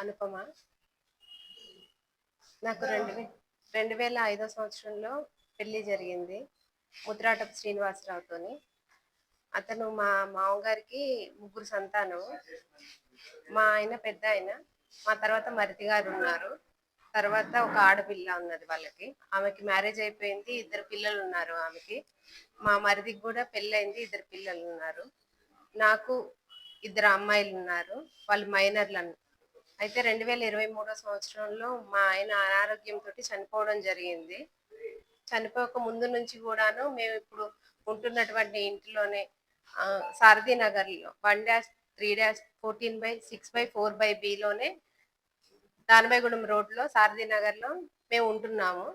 అనుపమ? నాకు రెండు వే రెండు వేల ఐదో సంవత్సరంలో పెళ్ళి జరిగింది ముద్రాటపు శ్రీనివాసరావుతోని. అతను మా మామగారికి ముగ్గురు సంతానం. మా ఆయన పెద్ద ఆయన. మా తర్వాత మరిది గారు ఉన్నారు. తర్వాత ఒక ఆడపిల్ల ఉన్నది వాళ్ళకి. ఆమెకి మ్యారేజ్ అయిపోయింది ఇద్దరు పిల్లలు ఉన్నారు ఆమెకి. మా మరిదికి కూడా పెళ్ళైంది ఇద్దరు పిల్లలు ఉన్నారు. నాకు ఇద్దరు అమ్మాయిలు ఉన్నారు. వాళ్ళు మైనర్లు అయితే రెండు వేల ఇరవై మూడో సంవత్సరంలో మా ఆయన అనారోగ్యంతో చనిపోవడం జరిగింది. చనిపోక ముందు నుంచి కూడాను మేము ఇప్పుడు ఉంటున్నటువంటి ఇంటిలోనే ఆ, సారథి నగర్లో one dash three dash fourteen by six by four by బిలోనే Danabaigudem రోడ్లో సారథి నగర్లో మేము ఉంటున్నాము.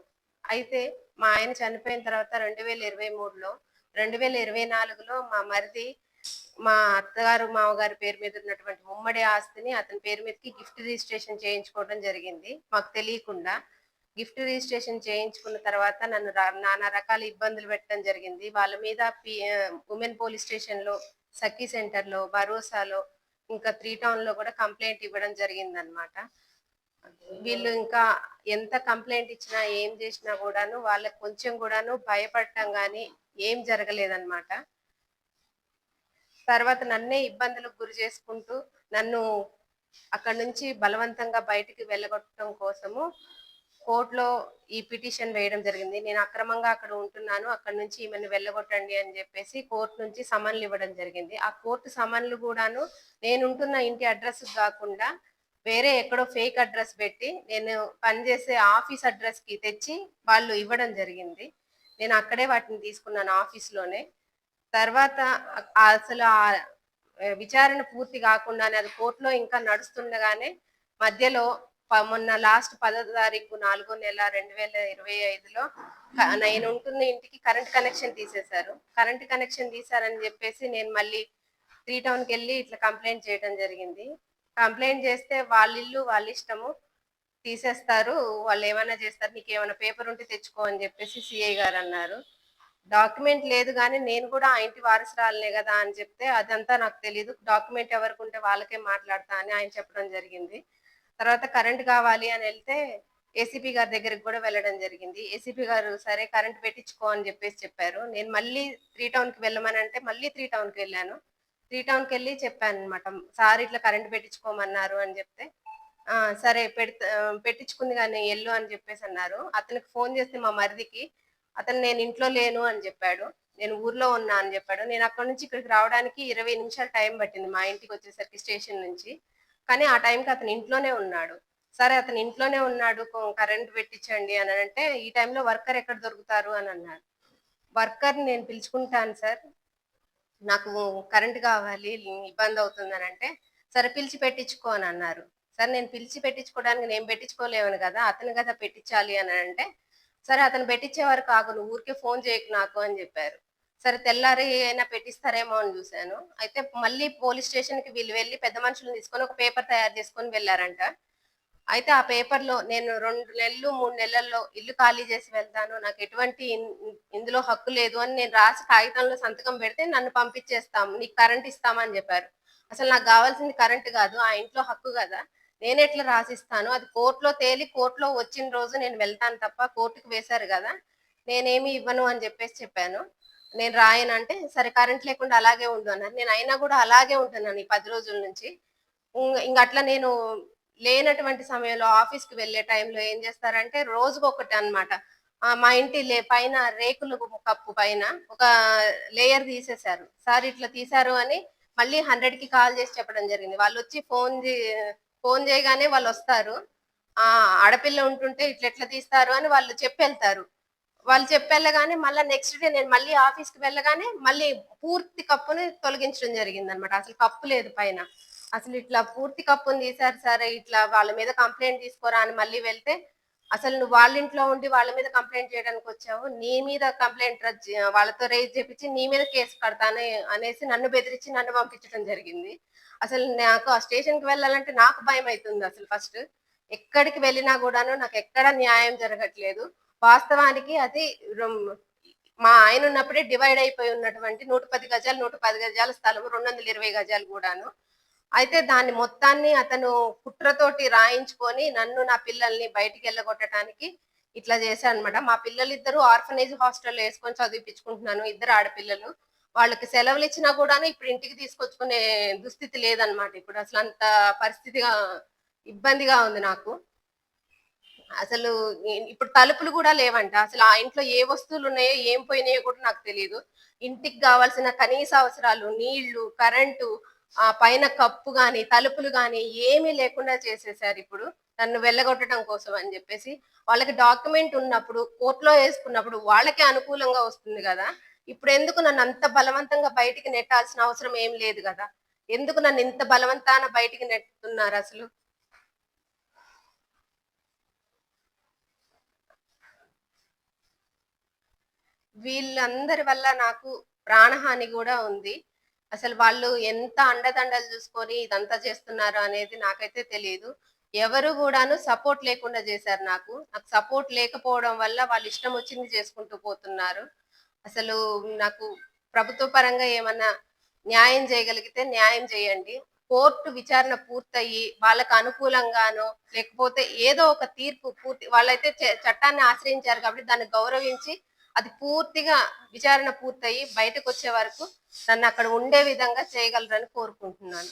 అయితే మా ఆయన చనిపోయిన తర్వాత రెండు వేల ఇరవై మూడులో రెండు వేల ఇరవై నాలుగులో మా మరిది మా అత్తగారు మామగారి పేరు మీద ఉన్నటువంటి ఉమ్మడి ఆస్తిని అతని పేరు మీదకి గిఫ్ట్ రిజిస్ట్రేషన్ చేయించుకోవడం జరిగింది. మాకు తెలియకుండా గిఫ్ట్ రిజిస్ట్రేషన్ చేయించుకున్న తర్వాత నన్ను నానా రకాల ఇబ్బందులు పెట్టడం జరిగింది. వాళ్ళ మీద పి ఉమెన్ పోలీస్ స్టేషన్లో సఖీ సెంటర్లో భరోసాలో ఇంకా త్రీ టౌన్లో కూడా కంప్లైంట్ ఇవ్వడం జరిగింది అనమాట వీళ్ళు ఇంకా ఎంత కంప్లైంట్ ఇచ్చినా ఏం చేసినా కూడాను వాళ్ళకి కొంచెం కూడాను భయపడటం కానీ ఏం జరగలేదన్నమాట. తర్వాత నన్నే ఇబ్బందులకు గురి చేసుకుంటూ నన్ను అక్కడ నుంచి బలవంతంగా బయటికి వెళ్ళగొట్టడం కోసము కోర్టులో ఈ పిటిషన్ వేయడం జరిగింది. నేను అక్రమంగా అక్కడ ఉంటున్నాను అక్కడ నుంచి ఈమెను వెళ్ళగొట్టండి అని చెప్పేసి కోర్టు నుంచి సమన్లు ఇవ్వడం జరిగింది. ఆ కోర్టు సమన్లు కూడాను నేను ఉంటున్న ఇంటి అడ్రస్ కాకుండా వేరే ఎక్కడో ఫేక్ అడ్రస్ పెట్టి నేను పనిచేసే ఆఫీస్ అడ్రస్కి తెచ్చి వాళ్ళు ఇవ్వడం జరిగింది. నేను అక్కడే వాటిని తీసుకున్నాను ఆఫీస్లోనే. తర్వాత అసలు ఆ విచారణ పూర్తి కాకుండానే అది కోర్టులో ఇంకా నడుస్తుండగానే మధ్యలో మొన్న లాస్ట్ పదో తారీఖు నాలుగో నెల రెండు వేల ఇరవై ఐదులో నేను ఉంటున్న ఇంటికి కరెంట్ కనెక్షన్ తీసేశారు. కరెంట్ కనెక్షన్ తీశారని చెప్పేసి నేను మళ్ళీ త్రీ టౌన్కి వెళ్ళి ఇట్లా కంప్లైంట్ చేయడం జరిగింది. కంప్లైంట్ చేస్తే వాళ్ళ ఇల్లు వాళ్ళ ఇష్టము తీసేస్తారు. వాళ్ళు ఏమైనా చేస్తారు నీకు ఏమైనా పేపర్ ఉంటే తెచ్చుకో అని చెప్పేసి సిఐ గారు అన్నారు. డాక్యుమెంట్ లేదు కానీ నేను కూడా ఆ ఇంటి వారసురాలనే కదా అని చెప్తే అదంతా నాకు తెలియదు డాక్యుమెంట్ ఎవరికి ఉంటే వాళ్ళకే మాట్లాడతా అని ఆయన చెప్పడం జరిగింది. తర్వాత కరెంట్ కావాలి అని వెళ్తే ఏసీపీ గారి దగ్గరికి కూడా వెళ్ళడం జరిగింది. ఏసీపీ గారు సరే కరెంట్ పెట్టించుకో అని చెప్పేసి చెప్పారు. నేను మళ్ళీ త్రీ టౌన్కి వెళ్ళమని అంటే మళ్ళీ త్రీ టౌన్కి వెళ్ళాను. త్రీ టౌన్కి వెళ్ళి చెప్పాను అనమాట సార్ ఇట్లా కరెంట్ పెట్టించుకోమన్నారు అని చెప్తే సరే పెడితే పెట్టించుకుంది కానీ ఎల్లు అని చెప్పేసి అన్నారు. అతనికి ఫోన్ చేస్తే మా మరిదికి అతను నేను ఇంట్లో లేను అని చెప్పాడు. నేను ఊర్లో ఉన్నా అని చెప్పాడు. నేను అక్కడ నుంచి ఇక్కడికి రావడానికి ఇరవై నిమిషాలు టైం పట్టింది మా ఇంటికి వచ్చేసరికి స్టేషన్ నుంచి. కానీ ఆ టైంకి అతను ఇంట్లోనే ఉన్నాడు. సరే అతను ఇంట్లోనే ఉన్నాడు. కరెంట్ పెట్టించండి అని అంటే ఈ టైంలో వర్కర్ ఎక్కడ దొరుకుతారు అని అన్నాడు. వర్కర్ నేను పిలుచుకుంటాను సార్. నాకు కరెంట్ కావాలి ఇబ్బంది అవుతుంది అని అంటే సరే పిలిచి పెట్టించుకో అని అన్నారు. సరే నేను పిలిచి పెట్టించుకోవడానికి నేను పెట్టించుకోలేవను కదా అతను కదా పెట్టించాలి అని అంటే సరే అతను పెట్టించే వరకు నువ్వు ఊరికే ఫోన్ చేయకు నాకు అని చెప్పారు. సరే తెల్లారి అయినా పెట్టిస్తారేమో అని చూశాను. అయితే మళ్ళీ పోలీస్ స్టేషన్కి వీళ్ళు వెళ్ళి పెద్ద మనుషులను తీసుకొని ఒక పేపర్ తయారు చేసుకొని వెళ్ళారంట. అయితే ఆ పేపర్లో నేను రెండు నెలలు మూడు నెలల్లో ఇల్లు ఖాళీ చేసి వెళ్తాను. నాకు ఎటువంటి ఇందులో హక్కు లేదు అని నేను రాసి కాగితంలో సంతకం పెడితే నన్ను పంపించేస్తాం నీకు కరెంట్ ఇస్తామని చెప్పారు. అసలు నాకు కావాల్సింది కరెంట్ కాదు ఆ ఇంట్లో హక్కు కదా. నేను ఎట్లా రాసిస్తాను? అది కోర్టులో తేలి కోర్టులో వచ్చిన రోజు నేను వెళ్తాను తప్ప కోర్టుకు వేశారు కదా నేనేమి ఇవ్వను అని చెప్పేసి చెప్పాను. నేను రాయనంటే సరే కరెంట్ లేకుండా అలాగే ఉండు అన్నారు. నేను అయినా కూడా అలాగే ఉంటున్నాను ఈ పది రోజుల నుంచి. ఇంక అట్లా నేను లేనటువంటి సమయంలో ఆఫీస్కి వెళ్ళే టైంలో ఏం చేస్తారంటే రోజుకు ఒకటి అన్నమాట మా ఇంటి లే పైన రేకులు కప్పు పైన ఒక లేయర్ తీసేశారు. సార్ ఇట్లా తీశారు అని మళ్ళీ హండ్రెడ్కి కాల్ చేసి చెప్పడం జరిగింది. వాళ్ళు వచ్చి ఫోన్ ఫోన్ చేయగానే వాళ్ళు వస్తారు ఆ ఆడపిల్ల ఉంటుంటే ఇట్లా ఎట్లా తీస్తారు అని వాళ్ళు చెప్పి వెళ్తారు వాళ్ళు చెప్పి వెళ్ళగానే మళ్ళీ నెక్స్ట్ డే నేను మళ్ళీ ఆఫీస్కి వెళ్ళగానే మళ్ళీ పూర్తి కప్పుని తొలగించడం జరిగింది అనమాట అసలు కప్పు లేదు పైన. అసలు ఇట్లా పూర్తి కప్పుని తీశారు సరే ఇట్లా వాళ్ళ మీద కంప్లైంట్ తీసుకోరా అని మళ్ళీ వెళ్తే అసలు నువ్వు వాళ్ళ ఇంట్లో ఉండి వాళ్ళ మీద కంప్లైంట్ చేయడానికి వచ్చావు. నీ మీద కంప్లైంట్ వాళ్ళతో రేజ్ చేపించి నీ మీద కేసు కడతాను అనేసి నన్ను బెదిరించి నన్ను పంపించడం జరిగింది. అసలు నాకు ఆ స్టేషన్కి వెళ్ళాలంటే నాకు భయం అవుతుంది అసలు ఫస్ట్ ఎక్కడికి వెళ్ళినా కూడాను నాకు ఎక్కడ న్యాయం జరగట్లేదు. వాస్తవానికి అది మా ఆయన ఉన్నప్పుడే డివైడ్ అయిపోయి ఉన్నటువంటి నూట పది గజాలు నూట పది గజాల స్థలం రెండు వందల ఇరవై గజాలు కూడాను. అయితే దాన్ని మొత్తాన్ని అతను కుట్రతోటి రాయించుకొని నన్ను నా పిల్లల్ని బయటికి వెళ్ళగొట్టడానికి ఇట్లా చేశాను అనమాట మా పిల్లలు ఇద్దరు ఆర్ఫనేజ్ హాస్టల్లో వేసుకొని చదివిపించుకుంటున్నాను. ఇద్దరు ఆడపిల్లలు. వాళ్ళకి సెలవులు ఇచ్చినా కూడా ఇప్పుడు ఇంటికి తీసుకొచ్చుకునే దుస్థితి లేదనమాట ఇప్పుడు. అసలు అంత పరిస్థితిగా ఇబ్బందిగా ఉంది నాకు. అసలు ఇప్పుడు తలుపులు కూడా లేవంట. అసలు ఆ ఇంట్లో ఏ వస్తువులు ఉన్నాయో ఏం పోయినాయో కూడా నాకు తెలియదు. ఇంటికి కావాల్సిన కనీస అవసరాలు నీళ్ళు కరెంటు ఆ పైన కప్పు గాని తలుపులు గాని ఏమీ లేకుండా చేసేసారు ఇప్పుడు. నన్ను వెళ్ళగొట్టడం కోసం అని చెప్పేసి వాళ్ళకి డాక్యుమెంట్ ఉన్నప్పుడు కోర్టులో వేసుకున్నప్పుడు వాళ్ళకే అనుకూలంగా వస్తుంది కదా. ఇప్పుడు ఎందుకు నన్ను అంత బలవంతంగా బయటికి నెట్టాల్సిన అవసరం ఏం లేదు కదా. ఎందుకు నన్ను ఇంత బలవంతాన బయటికి నెట్టుతున్నారు అసలు? వీళ్ళందరి వల్ల నాకు ప్రాణహాని కూడా ఉంది. అసలు వాళ్ళు ఎంత అండదండలు చూసుకొని ఇదంతా చేస్తున్నారు అనేది నాకైతే తెలియదు. ఎవరు కూడాను సపోర్ట్ లేకుండా చేశారు నాకు. నాకు సపోర్ట్ లేకపోవడం వల్ల వాళ్ళు ఇష్టం వచ్చింది చేసుకుంటూ పోతున్నారు. అసలు నాకు ప్రభుత్వ పరంగా ఏమన్నా న్యాయం చేయగలిగితే న్యాయం చేయండి. కోర్టు విచారణ పూర్తయి వాళ్ళకు అనుకూలంగానో లేకపోతే ఏదో ఒక తీర్పు పూర్తి వాళ్ళైతే చట్టాన్ని ఆశ్రయించారు కాబట్టి దాన్ని గౌరవించి అది పూర్తిగా విచారణ పూర్తయి బయటకు వచ్చే వరకు నన్ను అక్కడ ఉండే విధంగా చేయగలరని కోరుకుంటున్నాను.